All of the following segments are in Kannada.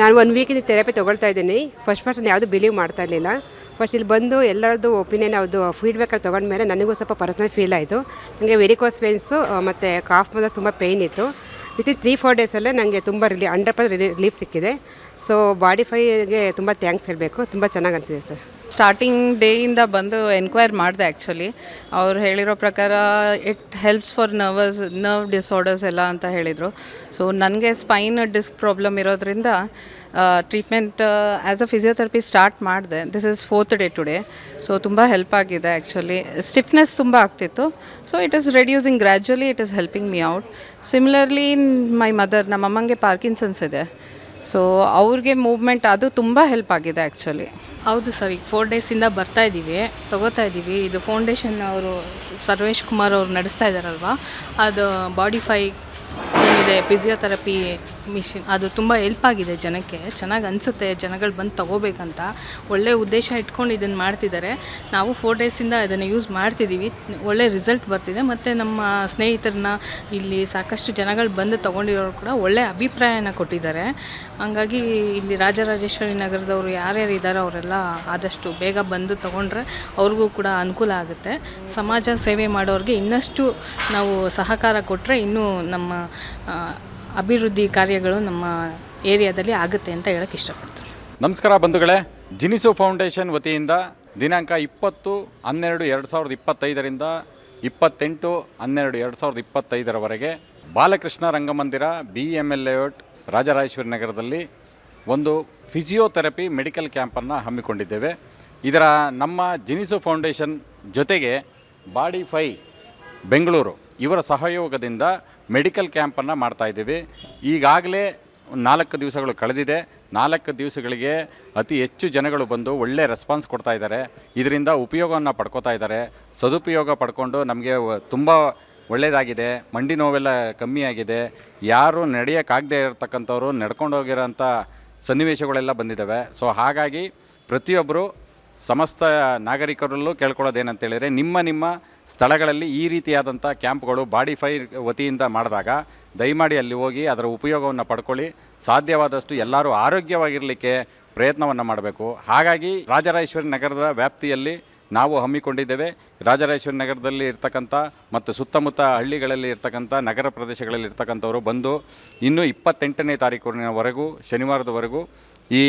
ನಾನು ಒನ್ ವೀಕಿಂದ ಥೆರಪಿ ತೊಗೊಳ್ತಾ ಇದ್ದೀನಿ. ಫಸ್ಟ್ ಫಸ್ಟ್ ನಾನು ಯಾವುದು ಬಿಲೀವ್ ಮಾಡ್ತಾ ಇರಲಿಲ್ಲ. ಫಸ್ಟ್ ಇಲ್ಲಿ ಬಂದು ಎಲ್ಲರದ್ದು ಒಪಿನಿಯನ್ ಅವ್ರದ್ದು ತಗೊಂಡ ಮೇಲೆ ನನಗೂ ಸ್ವಲ್ಪ ಪರ್ಸನಲ್ ಫೀಲ್ ಆಯಿತು. ನನಗೆ ವೆರಿಕೋಸ್ ಪೇನ್ಸು ಮತ್ತು ಕಾಫ್ ಬಂದಾಗ ತುಂಬ ಪೇಯ್ನ್ ಇತ್ತು. ವಿತಿನ್ ತ್ರೀ ಫೋರ್ ಡೇಸಲ್ಲೇ ನನಗೆ ತುಂಬ ರಿಲಿ ಹಂಡ್ರೆಡ್ ಪರ್ಸೆಂಟ್ ರಿಲೀಫ್ ಸಿಕ್ಕಿದೆ. ಸೊ ಬಾಡಿ ಫೈಗೆ ತುಂಬ ಥ್ಯಾಂಕ್ಸ್ ಹೇಳಬೇಕು. ತುಂಬ ಚೆನ್ನಾಗಿ ಅನಿಸಿದೆ ಸರ್. ಸ್ಟಾರ್ಟಿಂಗ್ ಡೇಯಿಂದ ಬಂದು ಎನ್ಕ್ವೈರ್ ಮಾಡಿದೆ ಆ್ಯಕ್ಚುಲಿ ಅವ್ರು ಹೇಳಿರೋ ಪ್ರಕಾರ it helps for nervous nerve disorders ಎಲ್ಲ ಅಂತ ಹೇಳಿದರು. ಸೊ ನನಗೆ ಸ್ಪೈನ್ ಡಿಸ್ಕ್ ಪ್ರಾಬ್ಲಮ್ ಇರೋದ್ರಿಂದ treatment as a physiotherapy start ಮಾಡಿದೆ. This is fourth day today so ತುಂಬ ಹೆಲ್ಪ್ ಆಗಿದೆ ಆ್ಯಕ್ಚುಲಿ ಸ್ಟಿಫ್ನೆಸ್ ತುಂಬ ಆಗ್ತಿತ್ತು. So it is reducing gradually it is helping me out similarly my mother ನಮ್ಮ ಅಮ್ಮಂಗೆ ಪಾರ್ಕಿನ್ಸನ್ಸ್ ಇದೆ. ಸೊ ಅವ್ರಿಗೆ ಮೂವ್ಮೆಂಟ್ ಅದು ತುಂಬ ಹೆಲ್ಪ್ ಆಗಿದೆ ಆ್ಯಕ್ಚುಲಿ ಹೌದು ಸರ್ ಈಗ ಫೋರ್ ಡೇಸಿಂದ ಬರ್ತಾ ಇದ್ದೀವಿ ತಗೋತಾ ಇದ್ದೀವಿ ಇದು ಫೌಂಡೇಶನ್ ಅವರು ಸರ್ವೇಶ್ ಕುಮಾರ್ ಅವರು ನಡೆಸ್ತಾ ಇದ್ದಾರಲ್ವಾ ಅದು ಬಾಡಿಫೈ ಏನಿದೆ ಫಿಸಿಯೋಥೆರಪಿ ಮಿಷಿನ್ ಅದು ತುಂಬ ಹೆಲ್ಪ್ ಆಗಿದೆ ಜನಕ್ಕೆ. ಚೆನ್ನಾಗಿ ಅನಿಸುತ್ತೆ, ಜನಗಳು ಬಂದು ತಗೋಬೇಕಂತ. ಒಳ್ಳೆ ಉದ್ದೇಶ ಇಟ್ಕೊಂಡು ಇದನ್ನು ಮಾಡ್ತಿದ್ದಾರೆ ನಾವು ಫೋರ್ ಡೇಸಿಂದ ಅದನ್ನು ಯೂಸ್ ಮಾಡ್ತಿದ್ದೀವಿ ಒಳ್ಳೆ ರಿಸಲ್ಟ್ ಬರ್ತಿದೆ. ಮತ್ತು ನಮ್ಮ ಸ್ನೇಹಿತರನ್ನ ಇಲ್ಲಿ ಸಾಕಷ್ಟು ಜನಗಳು ಬಂದು ತೊಗೊಂಡಿರೋರು ಕೂಡ ಒಳ್ಳೆ ಅಭಿಪ್ರಾಯನ ಕೊಟ್ಟಿದ್ದಾರೆ ಹಂಗಾಗಿ ಇಲ್ಲಿ ರಾಜರಾಜೇಶ್ವರಿ ನಗರದವರು ಯಾರ್ಯಾರು ಇದ್ದಾರೋ ಅವರೆಲ್ಲ ಆದಷ್ಟು ಬೇಗ ಬಂದು ತೊಗೊಂಡ್ರೆ ಅವ್ರಿಗೂ ಕೂಡ ಅನುಕೂಲ ಆಗುತ್ತೆ. ಸಮಾಜ ಸೇವೆ ಮಾಡೋರಿಗೆ ಇನ್ನಷ್ಟು ನಾವು ಸಹಕಾರ ಕೊಟ್ಟರೆ ಇನ್ನೂ ನಮ್ಮ ಅಭಿವೃದ್ಧಿ ಕಾರ್ಯಗಳು ನಮ್ಮ ಏರಿಯಾದಲ್ಲಿ ಆಗುತ್ತೆ ಅಂತ ಹೇಳಕ್ಕೆ ಇಷ್ಟಪಡ್ತೀನಿ. ನಮಸ್ಕಾರ ಬಂಧುಗಳೇ. ಜಿನಿಸು ಫೌಂಡೇಶನ್ ವತಿಯಿಂದ ದಿನಾಂಕ ಇಪ್ಪತ್ತು ಹನ್ನೆರಡು ಎರಡು ಸಾವಿರದ ಇಪ್ಪತ್ತೈದರಿಂದ ಇಪ್ಪತ್ತೆಂಟು ಹನ್ನೆರಡು ಎರಡು ಸಾವಿರದ ಇಪ್ಪತ್ತೈದರವರೆಗೆ Balakrishna Rangamandira B M L layout Rajarajeshwari ನಗರದಲ್ಲಿ ಒಂದು ಫಿಸಿಯೋಥೆರಪಿ ಮೆಡಿಕಲ್ ಕ್ಯಾಂಪನ್ನು ಹಮ್ಮಿಕೊಂಡಿದ್ದೇವೆ. ಇದರ ನಮ್ಮ ಜಿನಿಸು ಫೌಂಡೇಶನ್ ಜೊತೆಗೆ ಬಾಡಿ ಫೈ ಬೆಂಗಳೂರು ಇವರ ಸಹಯೋಗದಿಂದ ಮೆಡಿಕಲ್ ಕ್ಯಾಂಪನ್ನು ಮಾಡ್ತಾ ಇದ್ದೀವಿ. ಈಗಾಗಲೇ ನಾಲ್ಕು ದಿವಸಗಳು ಕಳೆದಿದೆ. ನಾಲ್ಕು ದಿವಸಗಳಿಗೆ ಅತಿ ಹೆಚ್ಚು ಜನಗಳು ಬಂದು ಒಳ್ಳೆ ರೆಸ್ಪಾನ್ಸ್ ಕೊಡ್ತಾ ಇದ್ದಾರೆ. ಇದರಿಂದ ಉಪಯೋಗವನ್ನು ಪಡ್ಕೋತಾ ಇದ್ದಾರೆ. ಸದುಪಯೋಗ ಪಡ್ಕೊಂಡು ನಮಗೆ ತುಂಬ ಒಳ್ಳೆಯದಾಗಿದೆ ಮಂಡಿ ನೋವೆಲ್ಲ ಕಮ್ಮಿಯಾಗಿದೆ. ಯಾರು ನಡೆಯೋಕ್ಕಾಗದೇ ಇರತಕ್ಕಂಥವ್ರು ನಡ್ಕೊಂಡು ಹೋಗಿರೋಂಥ ಸನ್ನಿವೇಶಗಳೆಲ್ಲ ಬಂದಿದ್ದಾವೆ. ಸೊ ಹಾಗಾಗಿ ಪ್ರತಿಯೊಬ್ಬರು ಸಮಸ್ತ ನಾಗರಿಕರಲ್ಲೂ ಕೇಳ್ಕೊಳ್ಳೋದೇನಂತೇಳಿದರೆ ನಿಮ್ಮ ನಿಮ್ಮ ಸ್ಥಳಗಳಲ್ಲಿ ಈ ರೀತಿಯಾದಂಥ ಕ್ಯಾಂಪ್ಗಳು ಬಾಡಿ ಫೈ ವತಿಯಿಂದ ಮಾಡಿದಾಗ ದಯಮಾಡಿ ಅಲ್ಲಿ ಹೋಗಿ ಅದರ ಉಪಯೋಗವನ್ನು ಪಡ್ಕೊಳ್ಳಿ. ಸಾಧ್ಯವಾದಷ್ಟು ಎಲ್ಲರೂ ಆರೋಗ್ಯವಾಗಿರಲಿಕ್ಕೆ ಪ್ರಯತ್ನವನ್ನು ಮಾಡಬೇಕು. ಹಾಗಾಗಿ ರಾಜರಾಜೇಶ್ವರಿ ನಗರದ ವ್ಯಾಪ್ತಿಯಲ್ಲಿ ನಾವು ಹಮ್ಮಿಕೊಂಡಿದ್ದೇವೆ. ರಾಜರಾಜೇಶ್ವರಿ ನಗರದಲ್ಲಿ ಇರ್ತಕ್ಕಂಥ ಮತ್ತು ಸುತ್ತಮುತ್ತ ಹಳ್ಳಿಗಳಲ್ಲಿ ಇರ್ತಕ್ಕಂಥ ನಗರ ಪ್ರದೇಶಗಳಲ್ಲಿ ಇರ್ತಕ್ಕಂಥವರು ಬಂದು ಇನ್ನೂ ಇಪ್ಪತ್ತೆಂಟನೇ ತಾರೀಕಿನವರೆಗೂ ಶನಿವಾರದವರೆಗೂ ಈ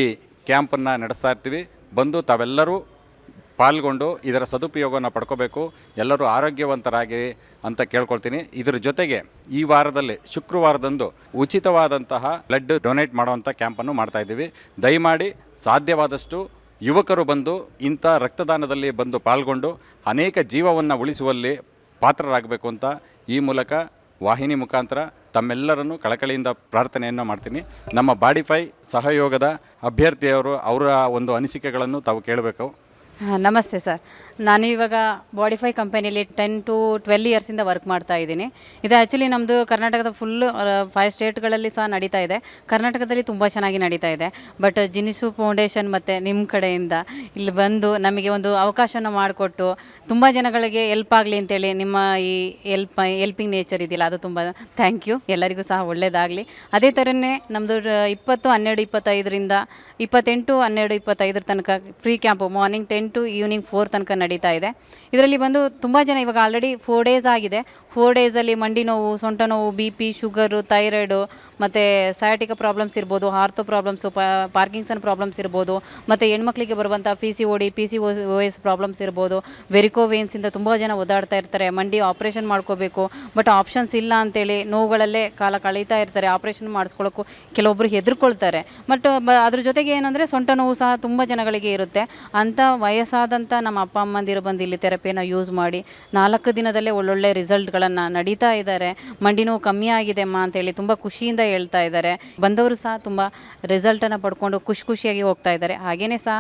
ಕ್ಯಾಂಪನ್ನು ನಡೆಸ್ತಾ ಇರ್ತೀವಿ. ಬಂದು ತಾವೆಲ್ಲರೂ ಪಾಲ್ಗೊಂಡು ಇದರ ಸದುಪಯೋಗವನ್ನು ಪಡ್ಕೋಬೇಕು, ಎಲ್ಲರೂ ಆರೋಗ್ಯವಂತರಾಗಿ ಅಂತ ಕೇಳ್ಕೊಳ್ತೀನಿ. ಇದರ ಜೊತೆಗೆ ಈ ವಾರದಲ್ಲಿ, ಶುಕ್ರವಾರದಂದು ಉಚಿತವಾದಂತಹ ಬ್ಲಡ್ ಡೊನೇಟ್ ಮಾಡುವಂಥ ಕ್ಯಾಂಪನ್ನು ಮಾಡ್ತಾ ಇದ್ದೀವಿ. ದಯಮಾಡಿ ಸಾಧ್ಯವಾದಷ್ಟು ಯುವಕರು ಬಂದು ಇಂಥ ರಕ್ತದಾನದಲ್ಲಿ ಬಂದು ಪಾಲ್ಗೊಂಡು ಅನೇಕ ಜೀವವನ್ನು ಉಳಿಸುವಲ್ಲಿ ಪಾತ್ರರಾಗಬೇಕು ಅಂತ ಈ ಮೂಲಕ ವಾಹಿನಿ ಮುಖಾಂತರ ತಮ್ಮೆಲ್ಲರನ್ನು ಕಳಕಳಿಯಿಂದ ಪ್ರಾರ್ಥನೆಯನ್ನು ಮಾಡ್ತೀನಿ. ನಮ್ಮ ಬಾಡಿಫೈ ಸಹಯೋಗದ ಅಭ್ಯರ್ಥಿಯವರು ಅವರ ಒಂದು ಅನಿಸಿಕೆಗಳನ್ನು ತಾವು ಕೇಳಬೇಕು. ಹಾಂ, ನಮಸ್ತೆ ಸರ್. ನಾನು ಇವಾಗ ಬಾಡಿಫೈ ಕಂಪನಿಯಲ್ಲಿ ಟೆನ್ ಟು ಟ್ವೆಲ್ ಇಯರ್ಸಿಂದ ವರ್ಕ್ ಮಾಡ್ತಾ ಇದ್ದೀನಿ. ಇದು ಆ್ಯಕ್ಚುಲಿ ನಮ್ಮದು ಕರ್ನಾಟಕದ ಫುಲ್ಲು ಫೈವ್ ಸ್ಟೇಟ್ಗಳಲ್ಲಿ ಸಹ ನಡೀತಾ ಇದೆ. ಕರ್ನಾಟಕದಲ್ಲಿ ತುಂಬ ಚೆನ್ನಾಗಿ ನಡೀತಾ ಇದೆ. ಬಟ್ ಜಿನಿಸು ಫೌಂಡೇಶನ್ ಮತ್ತು ನಿಮ್ಮ ಕಡೆಯಿಂದ ಇಲ್ಲಿ ಬಂದು ನಮಗೆ ಒಂದು ಅವಕಾಶನ ಮಾಡಿಕೊಟ್ಟು ತುಂಬ ಜನಗಳಿಗೆ ಎಲ್ಪ್ ಆಗಲಿ ಅಂತೇಳಿ ನಿಮ್ಮ ಈ ಎಲ್ಪ್ ಎಲ್ಪಿಂಗ್ ನೇಚರ್ ಇದೆಯಲ್ಲ, ಅದು ತುಂಬ ಥ್ಯಾಂಕ್ ಯು ಎಲ್ಲರಿಗೂ ಸಹ ಒಳ್ಳೆಯದಾಗಲಿ ಅದೇ ಥರನೇ ನಮ್ಮದು ಇಪ್ಪತ್ತು, ಹನ್ನೆರಡು, ಇಪ್ಪತ್ತೈದರಿಂದ ಇಪ್ಪತ್ತೆಂಟು, ಹನ್ನೆರಡು, ಇಪ್ಪತ್ತೈದರ ತನಕ free camp morning ten to evening four ತನಕ ನಡೀತಾ ಇದೆ. ಇದರಲ್ಲಿ ಬಂದು ತುಂಬ ಜನ ಇವಾಗ ಆಲ್ರೆಡಿ ಫೋರ್ ಡೇಸ್ ಆಗಿದೆ. ಫೋರ್ ಡೇಸಲ್ಲಿ ಮಂಡಿ ನೋವು, ಸೊಂಟ ನೋವು ಬಿ ಪಿ ಶುಗರು ಥೈರಾಯ್ಡು ಮತ್ತು ಸಯಾಟಿಕ ಪ್ರಾಬ್ಲಮ್ಸ್ ಇರ್ಬೋದು ಹಾರ್ಥೋ ಪ್ರಾಬ್ಲಮ್ಸು ಪಾರ್ಕಿಂಗ್ಸನ್ ಪ್ರಾಬ್ಲಮ್ಸ್ ಇರ್ಬೋದು, ಮತ್ತು ಹೆಣ್ಮಕ್ಳಿಗೆ ಬರುವಂಥ P C O D P C O S problems ಇರ್ಬೋದು ವೆರಿಕೋ ವೇನ್ಸಿಂದ ತುಂಬ ಜನ ಓದಾಡ್ತಾ ಇರ್ತಾರೆ. ಮಂಡಿ ಆಪ್ರೇಷನ್ ಮಾಡ್ಕೋಬೇಕು ಬಟ್ ಆಪ್ಷನ್ಸ್ ಇಲ್ಲ ಅಂತೇಳಿ ನೋವುಗಳಲ್ಲೇ ಕಾಲ ಕಳೀತಾ ಇರ್ತಾರೆ. ಆಪ್ರೇಷನ್ ಮಾಡಿಸ್ಕೊಳ್ಳೋಕ್ಕೂ ಕೆಲವೊಬ್ಬರು ಹೆದರ್ಕೊಳ್ತಾರೆ. ಬಟ್ ಅದ್ರ ಜೊತೆಗೆ ಏನಂದರೆ ಸೊಂಟ ನೋವು ಸಹ ತುಂಬ ಜನಗಳಿಗೆ ಇರುತ್ತೆ. ಅಂಥ ವಯಸ್ಸಾದಂಥ ನಮ್ಮ ಅಪ್ಪ ಅಮ್ಮಂದಿರು ಬಂದು ಇಲ್ಲಿ ಥೆರಪಿನ ಯೂಸ್ ಮಾಡಿ ನಾಲ್ಕು ದಿನದಲ್ಲೇ ಒಳ್ಳೊಳ್ಳೆ ರಿಸಲ್ಟ್ಗಳನ್ನು ನಡೀತಾ ಇದ್ದಾರೆ. ಮಂಡಿ ನೋವು ಕಮ್ಮಿ ಆಗಿದೆ ಅಮ್ಮ ಅಂತೇಳಿ ತುಂಬ ಖುಷಿಯಿಂದ ಹೇಳ್ತಾ ಇದ್ದಾರೆ. ಬಂದವರು ಸಹ ತುಂಬ ರಿಸಲ್ಟನ್ನು ಪಡ್ಕೊಂಡು ಖುಷಿ ಖುಷಿಯಾಗಿ ಹೋಗ್ತಾ ಇದ್ದಾರೆ. ಹಾಗೆಯೇ ಸಹ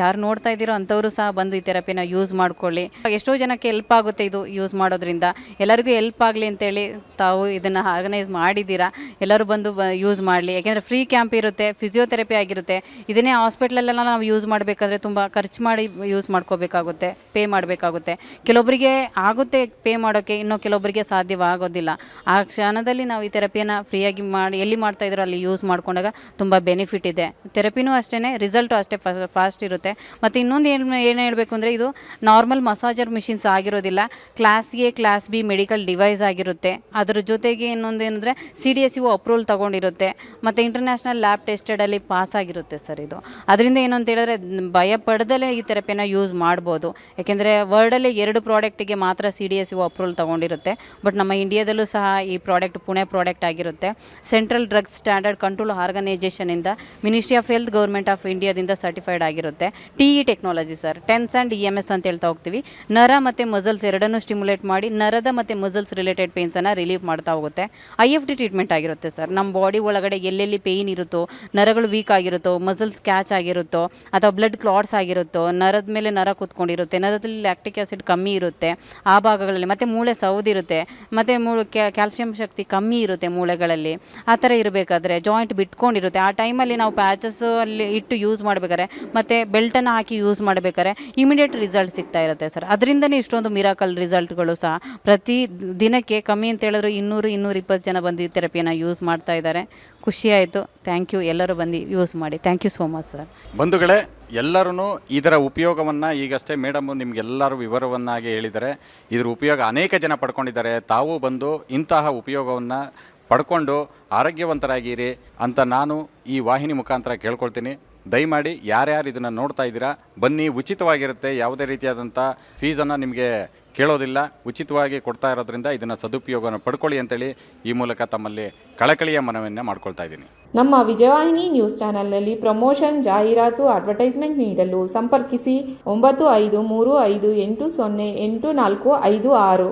ಯಾರು ನೋಡ್ತಾ ಇದ್ದೀರೋ ಅಂಥವರು ಸಹ ಬಂದು ಈ ಥೆರಪಿನ ಯೂಸ್ ಮಾಡ್ಕೊಳ್ಳಿ. ಎಷ್ಟೋ ಜನಕ್ಕೆ ಹೆಲ್ಪ್ ಆಗುತ್ತೆ ಇದು ಯೂಸ್ ಮಾಡೋದ್ರಿಂದ. ಎಲ್ಲರಿಗೂ ಹೆಲ್ಪ್ ಆಗಲಿ ಅಂತೇಳಿ ತಾವು ಇದನ್ನು ಆರ್ಗನೈಸ್ ಮಾಡಿದ್ದೀರಾ? ಎಲ್ಲರೂ ಬಂದು ಯೂಸ್ ಮಾಡಲಿ. ಯಾಕೆಂದರೆ ಫ್ರೀ ಕ್ಯಾಂಪ್ ಇರುತ್ತೆ, ಫಿಸಿಯೋಥೆರಪಿ ಆಗಿರುತ್ತೆ. ಇದನ್ನೇ ಹಾಸ್ಪಿಟ್ಲಲ್ಲೆಲ್ಲ ನಾವು ಯೂಸ್ ಮಾಡಬೇಕಾದ್ರೆ ತುಂಬ ಖರ್ಚು ಮಾಡಿ ಯೂಸ್ ಮಾಡ್ಕೋಬೇಕಾಗುತ್ತೆ ಪೇ ಮಾಡಬೇಕಾಗುತ್ತೆ. ಕೆಲವೊಬ್ಬರಿಗೆ ಆಗುತ್ತೆ ಪೇ ಮಾಡೋಕ್ಕೆ ಇನ್ನೂ ಕೆಲವೊಬ್ಬರಿಗೆ ಸಾಧ್ಯವಾಗೋದಿಲ್ಲ. ಆ ಕ್ಷಣದಲ್ಲಿ ನಾವು ಈ ಥೆರಪಿಯನ್ನು ಫ್ರೀಯಾಗಿ ಮಾಡಿ, ಎಲ್ಲಿ ಮಾಡ್ತಾ ಇದ್ರೋ ಅಲ್ಲಿ ಯೂಸ್ ಮಾಡ್ಕೊಂಡಾಗ ತುಂಬ ಬೆನಿಫಿಟ್ ಇದೆ. ಥೆರಪಿನೂ ಅಷ್ಟೇ ರಿಸಲ್ಟು ಅಷ್ಟೇ ಫಾಸ್ಟ್ ಇರುತ್ತೆ. ಮತ್ತು ಇನ್ನೊಂದು ಏನು ಏನು ಹೇಳಬೇಕು ಅಂದರೆ ಇದು ನಾರ್ಮಲ್ ಮಸಾಜರ್ ಮಿಷಿನ್ಸ್ ಆಗಿರೋದಿಲ್ಲ. Class A class B medical device ಆಗಿರುತ್ತೆ. ಅದರ ಜೊತೆಗೆ ಇನ್ನೊಂದು ಏನಂದರೆ C D S U approval ತೊಗೊಂಡಿರುತ್ತೆ. ಮತ್ತು ಇಂಟರ್ನ್ಯಾಷನಲ್ ಲ್ಯಾಬ್ ಟೆಸ್ಟೆಡಲ್ಲಿ ಪಾಸ್ ಆಗಿರುತ್ತೆ ಸರ್ ಇದು. ಅದರಿಂದ ಏನು ಅಂತ ಹೇಳಿದ್ರೆ ಭಯ ಪಡೆದಲೇ ಈ ಥೆರಪಿನ ಯೂಸ್ ಮಾಡ್ಬೋದು. ಯಾಕೆಂದರೆ ವರ್ಲ್ಡಲ್ಲಿ ಎರಡು ಪ್ರಾಡಕ್ಟಿಗೆ ಮಾತ್ರ ಸಿ ಡಿ ಎಸ್ ಅಪ್ರೂವಲ್ ತೊಗೊಂಡಿರುತ್ತೆ. ಬಟ್ ನಮ್ಮ ಇಂಡಿಯಾದಲ್ಲೂ ಸಹ ಈ ಪ್ರಾಡಕ್ಟ್ ಪುಣೆ ಪ್ರಾಡಕ್ಟ್ ಆಗಿರುತ್ತೆ. Central drugs standard control ಆರ್ಗನೈಜೇಷನಿಂದ ministry of health government of ಇಂಡಿಯಾದಿಂದ ಸರ್ಟಿಫೈಡ್ ಆಗಿರುತ್ತೆ. T E technology sir TENS and E M S ಅಂತ ಹೇಳ್ತಾ ಹೋಗ್ತೀವಿ. ನರ ಮತ್ತು ಮಸಲ್ಸ್ ಎರಡನ್ನೂ ಸ್ಟಿಮ್ಯುಲೇಟ್ ಮಾಡಿ, ನರದ ಮತ್ತು ಮಸಲ್ಸ್ ರಿಲೇಟೆಡ್ ಪೇನ್ಸನ್ನು ರಿಲೀವ್ ಮಾಡ್ತಾ ಹೋಗುತ್ತೆ. ಐ ಎಫ್ ಡಿ ಟ್ರೀಟ್ಮೆಂಟ್ ಆಗಿರುತ್ತೆ ಸರ್ ನಮ್ಮ ಬಾಡಿ ಒಳಗಡೆ ಎಲ್ಲೆಲ್ಲಿ ಪೇಯ್ನ್ ಇರುತ್ತೋ, ನರಗಳು ವೀಕ್ ಆಗಿರುತ್ತೋ ಮಸಲ್ಸ್ ಕ್ಯಾಚ್ ಆಗಿರುತ್ತೋ, ಅಥವಾ ಬ್ಲಡ್ ಕ್ಲಾಟ್ಸ್ ಆಗಿರುತ್ತೋ ನರದ ಮೇಲೆ ನರ ಕೂತ್ಕೊಂಡಿರುತ್ತೆ. ನರದಲ್ಲಿ ಲ್ಯಾಕ್ಟಿಕ್ ಆಸಿಡ್ ಕಮ್ಮಿ ಇರುತ್ತೆ ಆ ಭಾಗಗಳಲ್ಲಿ. ಮತ್ತು ಮೂಳೆ ಸೌದಿರುತ್ತೆ ಮತ್ತು ಮೂಳೆ ಕ್ಯಾಲ್ಸಿಯಂ ಶಕ್ತಿ ಕಮ್ಮಿ ಇರುತ್ತೆ ಮೂಳೆಗಳಲ್ಲಿ. ಆ ಥರ ಇರಬೇಕಾದ್ರೆ ಜಾಯಿಂಟ್ ಬಿಟ್ಕೊಂಡಿರುತ್ತೆ. ಆ ಟೈಮಲ್ಲಿ ನಾವು ಪ್ಯಾಚಸ್ ಅಲ್ಲಿ ಇಟ್ಟು ಯೂಸ್ ಮಾಡಬೇಕಾದ್ರೆ, ಮತ್ತು ಬೆಲ್ಟನ್ನು ಹಾಕಿ ಯೂಸ್ ಮಾಡಬೇಕಾದ್ರೆ ಇಮಿಡಿಯೇಟ್ ರಿಸಲ್ಟ್ ಸಿಗ್ತಾ ಇರುತ್ತೆ ಸರ್. ಅದರಿಂದನೇ ಇಷ್ಟೊಂದು ಮಿರಾಕಲ್ ರಿಸಲ್ಟ್ಗಳು ಸಹ ಪ್ರತಿ ದಿನಕ್ಕೆ ಕಮ್ಮಿ ಅಂತ ಹೇಳಿದ್ರು ಇನ್ನೂರು, ಇನ್ನೂರ ಇಪ್ಪತ್ತು ಜನ ಬಂದು ಈ ಥೆರಪಿಯನ್ನು ಯೂಸ್ ಮಾಡ್ತಾ ಇದ್ದಾರೆ. ಖುಷಿಯಾಯಿತು ಥ್ಯಾಂಕ್ ಯು ಎಲ್ಲರೂ ಬಂದು ಯೂಸ್ ಮಾಡಿ. Thank you so much sir ಬಂಧುಗಳೇ ಎಲ್ಲರೂ ಇದರ ಉಪಯೋಗವನ್ನು ಈಗಷ್ಟೇ ಮೇಡಮ್ ನಿಮಗೆಲ್ಲರೂ ವಿವರವನ್ನಾಗಿ ಹೇಳಿದ್ದಾರೆ ಇದರ ಉಪಯೋಗ ಅನೇಕ ಜನ ಪಡ್ಕೊಂಡಿದ್ದಾರೆ. ತಾವು ಬಂದು ಇಂತಹ ಉಪಯೋಗವನ್ನು ಪಡ್ಕೊಂಡು ಆರೋಗ್ಯವಂತರಾಗಿರಿ ಅಂತ ನಾನು ಈ ವಾಹಿನಿ ಮುಖಾಂತರ ಕೇಳ್ಕೊಳ್ತೀನಿ. ದಯಮಾಡಿ ಯಾರ್ಯಾರು ಇದನ್ನು ನೋಡ್ತಾ ಇದ್ದೀರಾ, ಬನ್ನಿ. ಉಚಿತವಾಗಿರುತ್ತೆ ಯಾವುದೇ ರೀತಿಯಾದಂಥ ಫೀಸನ್ನು ನಿಮಗೆ ಕೇಳೋದಿಲ್ಲ, ಉಚಿತವಾಗಿ ಕೊಡ್ತಾ ಇರೋದ್ರಿಂದ ಇದನ್ನು ಸದುಪಯೋಗವನ್ನು ಪಡ್ಕೊಳ್ಳಿ ಅಂತೇಳಿ ಈ ಮೂಲಕ ತಮ್ಮಲ್ಲಿ ಕಳಕಳಿಯ ಮನವಿಯನ್ನು ಮಾಡ್ಕೊಳ್ತಾ ಇದ್ದೀನಿ. ನಮ್ಮ ವಿಜಯವಾಹಿನಿ ನ್ಯೂಸ್ ಚಾನೆಲ್ನಲ್ಲಿ ಪ್ರಮೋಷನ್, ಜಾಹೀರಾತು, ಅಡ್ವರ್ಟೈಸ್ಮೆಂಟ್ ನೀಡಲು ಸಂಪರ್ಕಿಸಿ ಒಂಬತ್ತು ಐದು ಮೂರು ಐದು ಎಂಟು ಸೊನ್ನೆ ಎಂಟು ನಾಲ್ಕು ಐದು ಆರು.